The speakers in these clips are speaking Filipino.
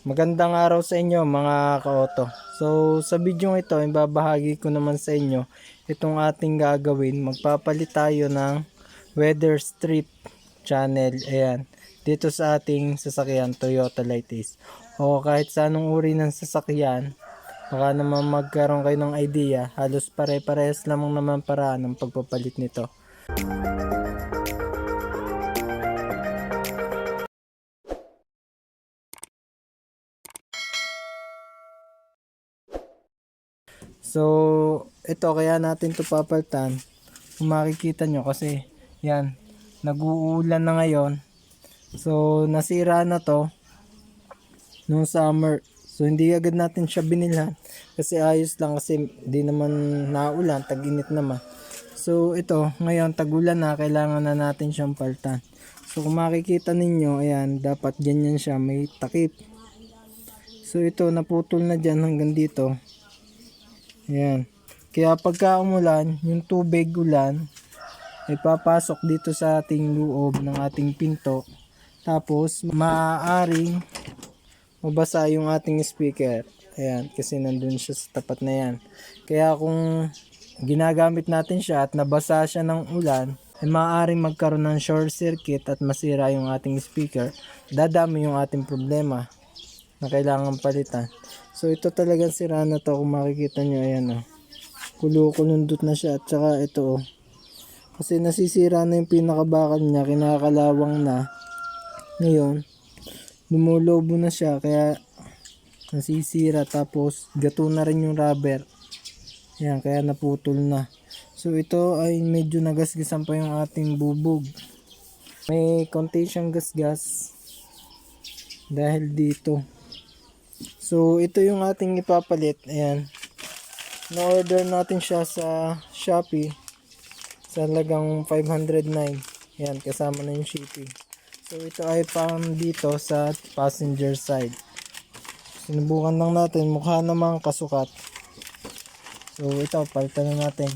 Magandang araw sa inyo mga ka-auto. So sa video ito, ibabahagi ko naman sa inyo itong ating gagawin. Magpapalit tayo ng weather strip channel. Ayan. Dito sa ating sasakyan Toyota Lightis. O kahit sa anong uri ng sasakyan, baka naman magkaroon kayo ng idea. Halos pare-parehas lamang naman paraan ng pagpapalit nito. So, ito kaya natin to papalitan. Kung makikita nyo kasi, yan, nag-uulan na ngayon. So, nasira na to nung summer. So, hindi agad natin siya binilhan. Kasi ayos lang kasi di naman naulan, tag-init naman. So, ito, ngayon, tagulan na, kailangan na natin siyang palitan. So, kung makikita ninyo, ayan, dapat ganyan siya, may takip. So, ito, naputol na dyan hanggang dito. Ayan. Kaya pagka umulan, yung tubig ulan, ay papasok dito sa ating loob ng ating pinto. Tapos, maaaring mabasa yung ating speaker. Ayan, kasi nandun siya sa tapat na yan. Kaya kung ginagamit natin siya at nabasa siya ng ulan, ay maaaring magkaroon ng short circuit at masira yung ating speaker. Dadami yung ating problema na kailangan palitan. So ito talagang sira na to kung makikita nyo ayan oh. Kulo-kulundot na siya at saka ito oh. Kasi nasisira na yung pinakabakal niya, kinakalawang na. Ngayon, lumulobo na siya kaya nasisira tapos gato na rin yung rubber. Ayan, kaya naputol na. So ito ay medyo nagasgasan pa yung ating bubog. May konti siyang gasgas dahil dito. So, ito yung ating ipapalit. Ayan. Na-order natin siya sa Shopee. Sa lagang 509. Ayan, kasama na yung shipping. So, ito ay pang dito sa passenger side. Sinubukan lang natin. Mukha namang kasukat. So, ito, palitan na natin.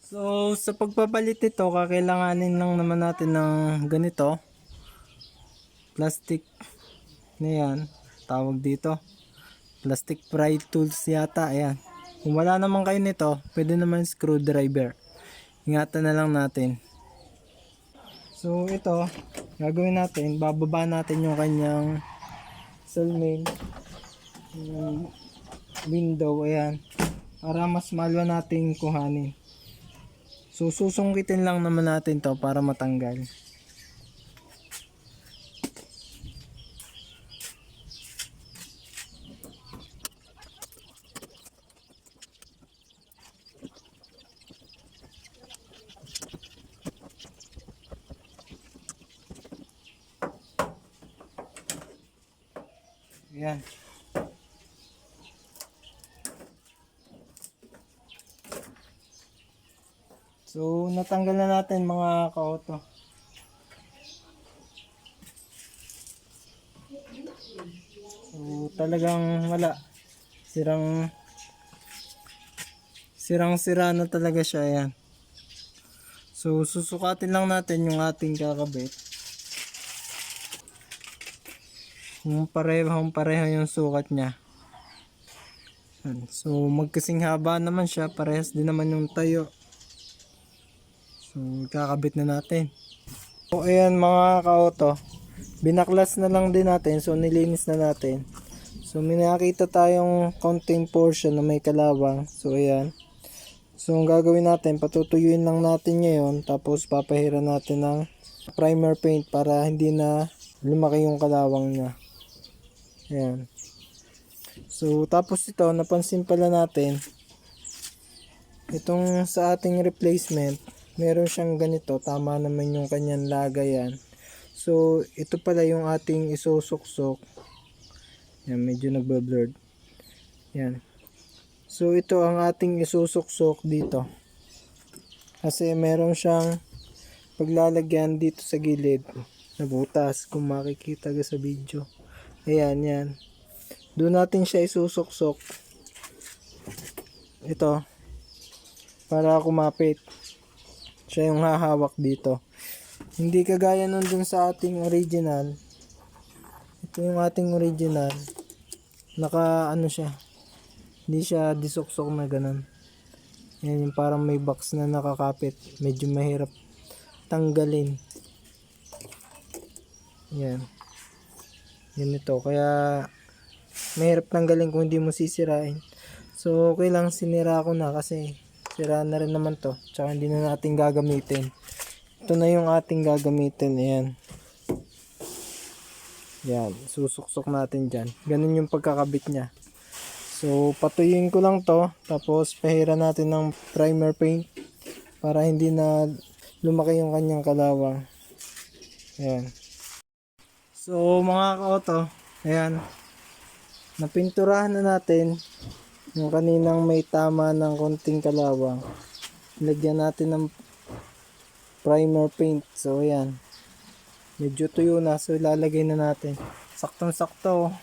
So, sa pagpapalit ito, kakailanganin lang naman natin ng ganito plastic na tawag dito. Plastic pry tools yata ayan. Kung wala naman kayo nito pwede naman screwdriver. Ingatan na lang natin. So ito gagawin natin bababa natin yung kanyang main yung window ayan. Para mas malwa nating kuhanin. So susungkitin lang naman natin to para matanggal Ayan. So, natanggal na natin mga ka-auto. So, talagang wala. Sirang sirang sira na talaga siya. Ayan. So, susukatin lang natin yung ating kakabit. Kung parehong pareho yung sukat niya. So magkasing haba naman siya, parehas din naman yung tayo. So kakabit na natin. So ayan mga ka-auto, binaklas na lang din natin, so nilinis na natin. So may tayong konting portion na may kalawang. So ayan. So ang gagawin natin, patutuyuin lang natin ngayon, tapos papahiran natin ng primer paint para hindi na lumaki yung kalawang niya. Ayan. So, tapos ito, napansin pala natin, itong sa ating replacement, meron siyang ganito, tama naman yung kanyang lagayan. So, ito pala yung ating isusuksok. Yan, medyo nagbablurred. Yan. So, ito ang ating isusuksok dito. Kasi meron siyang paglalagyan dito sa gilid na butas kung makikita ka sa video. Ayan, yan. Doon natin siya isusuksok. Ito. Para kumapit. Siya yung hahawak dito. Hindi kagaya nun dun sa ating original Ito yung ating original. Naka ano siya. Hindi siya disuksok na ganun. Yan yung parang may box na nakakapit. Medyo mahirap tanggalin. Yan. Yan ito. Kaya mahirap tanggalin kung hindi mo sisirain. So okay lang sinira ko na kasi sira na rin naman to. Tsaka hindi na natin gagamitin. Ito na yung ating gagamitin. Ayan. Yan. Susuksok natin dyan. Ganun yung pagkakabit niya. So, patuyuin ko lang to. Tapos, pahira natin ng primer paint. Para hindi na lumaki yung kanyang kalawang. Ayan. So, mga ka-auto. Ayan. Napinturahan na natin yung kaninang may tama ng konting kalawang. Lagyan natin ng primer paint. So, ayan. Medyo tuyo na. So, ilalagay na natin. Saktong-sakto.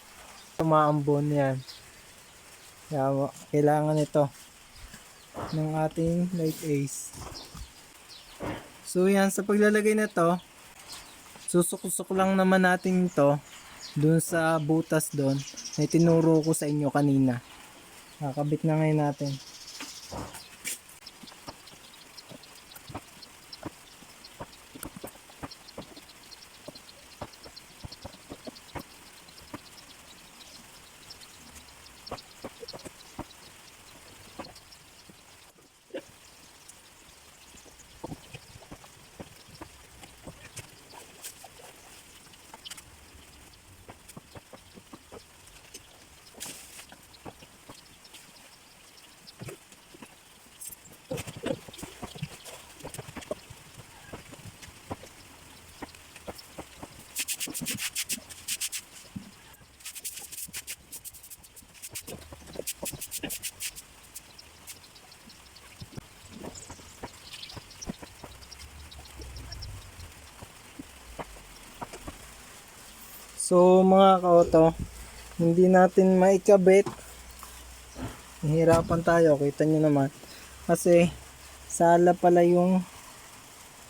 Tumaambon yan. Kaya, kailangan ito ng ating light ace. So, yan. Sa paglalagay na to, susukusok lang naman natin ito dun sa butas doon na tinuro ko sa inyo kanina. Nakakabit na ngayon natin. So mga kaoto, hindi natin maikabit. Nahirapan tayo, kita nyo naman. Kasi sala pala yung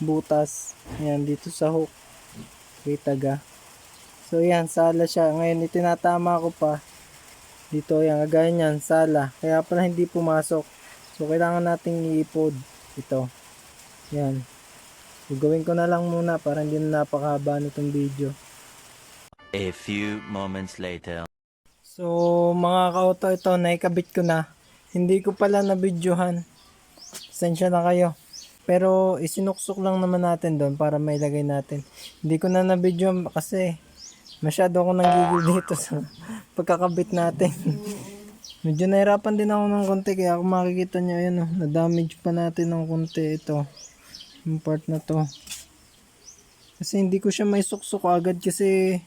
butas. Ayan, dito sa hook. Kita ga. So yan, sala siya. Ngayon, itinatama ko pa. Dito, yan, kagaya niyan, sala. Kaya pala hindi pumasok. So, kailangan nating iipod. Ito. Yan. So, gawin ko na lang muna para hindi na napakahaba nitong video. A few moments later. So, mga kauto, ito, naikabit ko na. Hindi ko pala na-videohan. Sensya na kayo. Pero, isinuksok lang naman natin doon para mailagay natin. Hindi ko na na-video kasi masyado ako nanggigil dito sa pagkakabit natin. Medyo nahirapan din ako ng konti kaya kung makikita nyo, ayun, oh, na-damage pa natin ng konti ito. Yung part na to. Kasi hindi ko siya may suksok agad kasi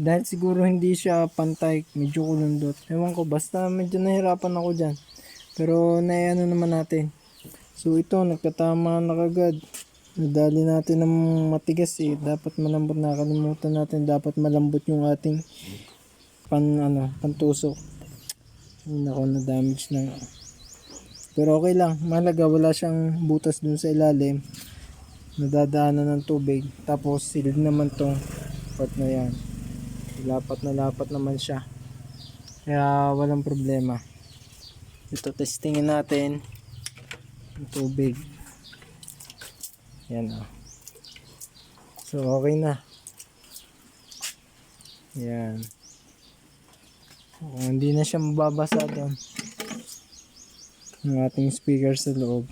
dahil siguro hindi siya pantay, medyo kulundot. Ewan ko, basta medyo nahirapan ako dyan. Pero naiano naman natin. So ito, nagkatama na kagad. Nadali natin ng matigas eh. Dapat malambot na. Kalimutan natin, dapat malambot yung ating pan, ano, pantusok. Nako, na damage na. Pero okay lang. Mahalaga, wala siyang butas dun sa ilalim. Nadadaanan ng tubig. Tapos, silid naman tong part na yan lapat na lapat naman siya. Kaya walang problema. Ito testingin natin. Yung tubig. Yan o so okay na. Yan. Kung hindi na siya mababasa doon ng ating speaker sa loob.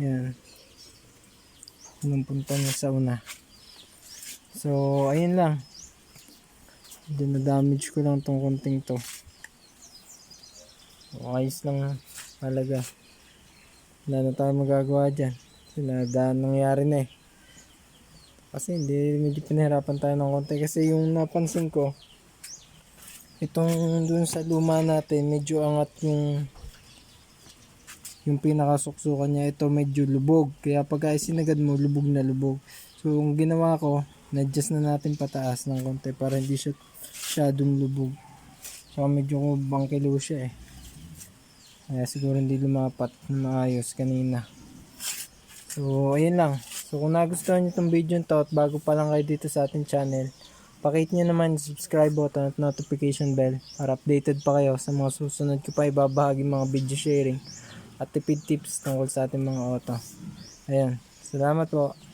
Yan. Anong punta niya sa una? So ayun lang Hindi na-damage ko lang tong konting to. Ayos lang talaga. Wala na tayo magagawa dyan. Kasi nadaan nangyari na eh. Kasi hindi medyo pinahirapan tayo ng konti. Kasi yung napansin ko, itong dun sa luma natin, medyo angat yung yung pinakasuksukan niya. Ito medyo lubog. Kaya pagka isinagad mo, lubog na lubog. So, yung ginawa ko, na-adjust na natin pataas ng konti para hindi siya masyadong lubog. So, medyo bangkilo siya eh. Kaya siguro hindi lumapat na maayos kanina. So, ayun lang. So, kung nagustuhan nyo itong video to at bago pa lang kayo dito sa ating channel, Pakit nyo naman subscribe button at notification bell para updated pa kayo sa mga susunod ko pa ibabahagi mga video sharing at tipid tips tungkol sa ating mga auto. Ayan. Salamat po.